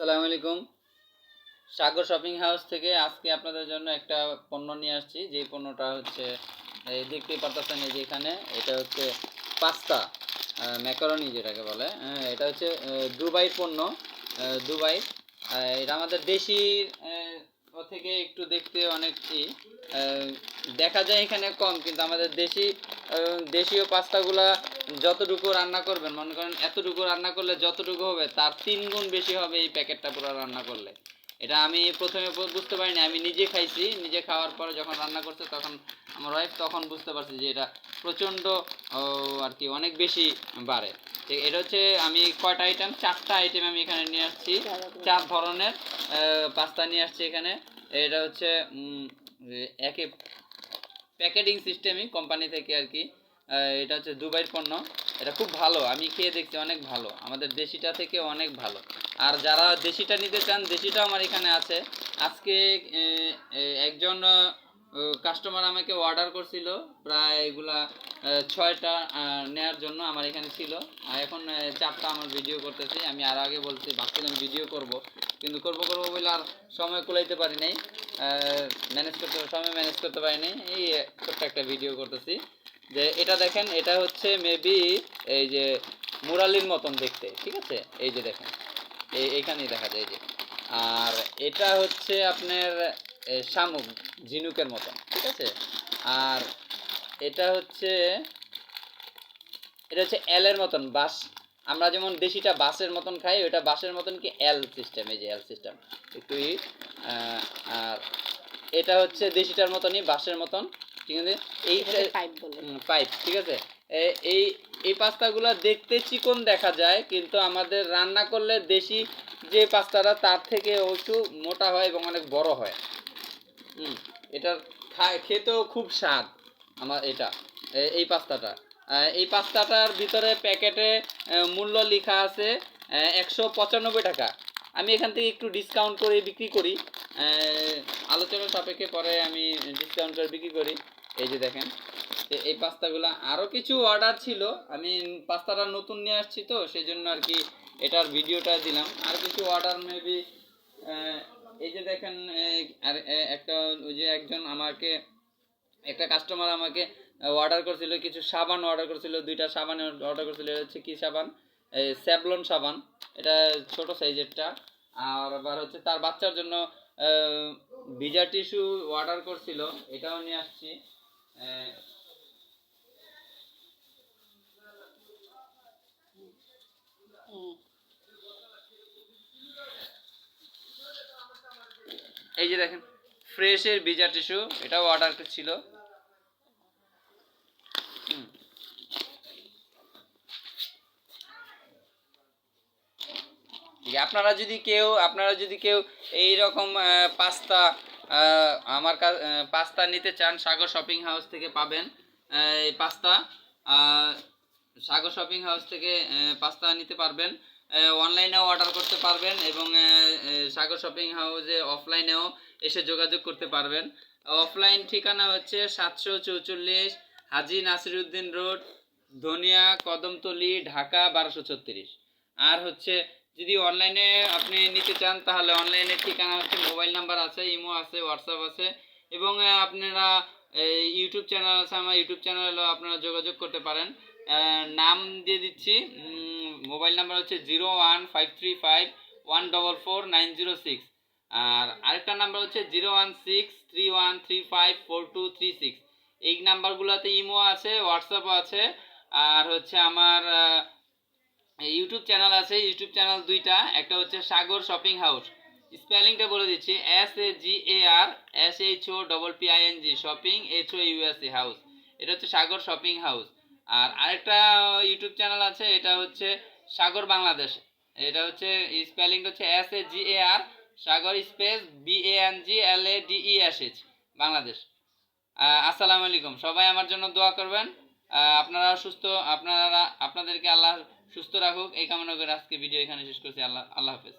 আসসালামু আলাইকুম। সাগর shopping house থেকে আজকে আপনাদের জন্য একটা পণ্য নিয়ে আসছি। যে পণ্যটা হচ্ছে এই দেখতেই পারতেছেন এই যে এখানে, এটা হচ্ছে পাস্তা ম্যাকারনি যেটাকে বলে। এটা হচ্ছে দুবাই পণ্য দুবাই। এটা আমাদের দেশি থেকে একটু দেখতে অনেকই দেখা যায় এখানে কম, কিন্তু আমাদের দেশি দেশীয় পাস্তাগুলা যতটুকু রান্না করবেন, মনে করেন এতটুকু রান্না করলে যতটুকু হবে, তার তিন গুণ বেশি হবে এই প্যাকেটটা পুরো রান্না করলে। এটা আমি প্রথমে বুঝতে পারিনি, আমি নিজে খাইছি, নিজে খাওয়ার পরে যখন রান্না করছে তখন আমার ওয়াইফ তখন বুঝতে পারছি যে এটা প্রচণ্ড আর কি, অনেক বেশি বাড়ে। এটা হচ্ছে আমি কয়টা আইটেম চারটা আইটেম আমি এখানে নিয়ে আসছি। চার ধরনের পাস্তা নিয়ে আসছি এখানে। এটা হচ্ছে একে প্যাকেটিং সিস্টেমই কোম্পানি থেকে আর কি। এটা হচ্ছে দুবাইয়ের পণ্য। এটা খুব ভালো, আমি খেয়ে দেখছি অনেক ভালো। আমাদের দেশিটা থেকে অনেক ভালো। আর যারা দেশিটা নিতে চান দেশিটা আমার এখানে আছে। আজকে একজন কাস্টমার আমাকে অর্ডার করছিল প্রায় এগুলা ছয়টা নেয়ার জন্য আমার এখানে ছিল। আর এখন চারটা আমার ভিডিও করতেছি। আমি আর আগে বলছি, ভাবছিলাম ভিডিও করব। কিন্তু করব করব বলে আর সময় কুলাইতে পারি নাই। ম্যানেজ করতে সময় ম্যানেজ করতে পারি নাই এই ছোট্ট একটা ভিডিও করতেছি। যে এটা দেখেন, এটা হচ্ছে মেবি এই যে মুরালির মতন দেখতে, ঠিক আছে? এই যে দেখেন, এই এইখানেই দেখা যায় যে। আর এটা হচ্ছে আপনার শামুক, ঝিনুকের মতন, ঠিক আছে? আর এটা হচ্ছে এটা হচ্ছে এলের মতন বাস আমরা যেমন দেশিটা বাসের মতন খাই ওটা বাসের মতন কি এল সিস্টেম এই যে এল সিস্টেম একটু আর এটা হচ্ছে দেশিটার মতনই বাসের মতন ঠিক আছে? এই পাইপ পাইপ ঠিক আছে? এই এই পাস্তাগুলো দেখতে চিকন দেখা যায় কিন্তু আমাদের রান্না করলে দেশি যে পাস্তাটা তার থেকে একটু মোটা হয় এবং অনেক বড় হয়। হুম এটার খেতেও খুব স্বাদ আমার এটা এই পাস্তাটা। এই পাস্তাটার ভিতরে প্যাকেটে মূল্য লেখা আছে একশো পঁচানব্বই টাকা। আমি এখান থেকে একটু ডিসকাউন্ট করে বিক্রি করি। আলোচনা সাপেক্ষে পরে আমি ডিসকাউন্ট করে বিক্রি করি। এই যে দেখেন এই পাস্তাগুলো। আরও কিছু অর্ডার ছিল। আমি পাস্তাটা নতুন নিয়ে আসছি তো সেই জন্য আর কি এটার ভিডিওটা দিলাম। আর কিছু অর্ডার মেবি এই যে দেখেন আর একটা ওই যে একজন আমাকে, একটা কাস্টমার আমাকে অর্ডার করছিল, কিছু সাবান অর্ডার করছিল, দুইটা সাবান অর্ডার করছিল, এটা হচ্ছে কি সাবান? এই স্যাভলন সাবান। এটা ছোট সাইজেরটা। আর আবার হচ্ছে তার বাচ্চার জন্য ভিজা টিস্যু অর্ডার করছিল, এটাও নিয়ে আসছি। এই যে দেখেন ফ্রেশের ভিজা টিস্যু, এটাও অর্ডার ছিল ঠিক আপনারা যদি কেউ, আপনারা যদি কেউ এই রকম পাস্তা আমার কাছে পাস্তা নিতে চান সাগর শপিং হাউস থেকে পাবেন এই পাস্তা। সাগর শপিং হাউস থেকে পাস্তা নিতে পারবেন। অনলাইনেও অর্ডার করতে পারবেন এবং সাগর শপিং হাউসে অফলাইনেও এসে যোগাযোগ করতে পারবেন। অফলাইন ঠিকানা হচ্ছে সাতশো চৌচল্লিশ হাজি নাসিরুদ্দিন রোড, ধনিয়া, কদমতলি, ঢাকা, বারোশো ছত্রিশ। আর হচ্ছে যদি অনলাইনে আপনি নিতে চান, তাহলে অনলাইনের ঠিকানা হচ্ছে মোবাইল নাম্বার আছে ইমো আছে হোয়াটসঅ্যাপ আছে এবং আপনারা ইউটিউব চ্যানেল আছে, আমার ইউটিউব চ্যানেলেও আপনারা যোগাযোগ করতে পারেন। নাম দিয়ে দিচ্ছি মোবাইল নাম্বার হচ্ছে zero one five three five one double four nine zero six আর আরেকটা নাম্বার হচ্ছে zero one six three one three five four two three six এই নাম্বারগুলোতে ইমো আছে হোয়াটসঅ্যাপও আছে, আর হচ্ছে আমার ইউটিউব চ্যানেল আছে ইউটিউব চ্যানেল দুইটা, একটা হচ্ছে সাগর শপিং হাউস স্পেলিংটা বলে দিচ্ছি S A G A R S H O double P I N G shopping H O U S E house এটা হচ্ছে সাগর শপিং হাউস আর আরেকটা ইউটিউব চ্যানেল আছে, এটা হচ্ছে সাগর বাংলাদেশ। এটা হচ্ছে স্পেলিংটা হচ্ছে S A G A R Sagar space B A N G L A D E S H Bangladesh. আসসালামু আলাইকুম। সবাই আমার জন্য দোয়া করবেন। আপনারা সুস্থ, আপনারা, আপনাদেরকে আল্লাহ সুস্থ রাখুক। এই কামনা করে আজকে ভিডিও এখানে শেষ করছি। আল্লাহ আল্লাহ হাফেজ।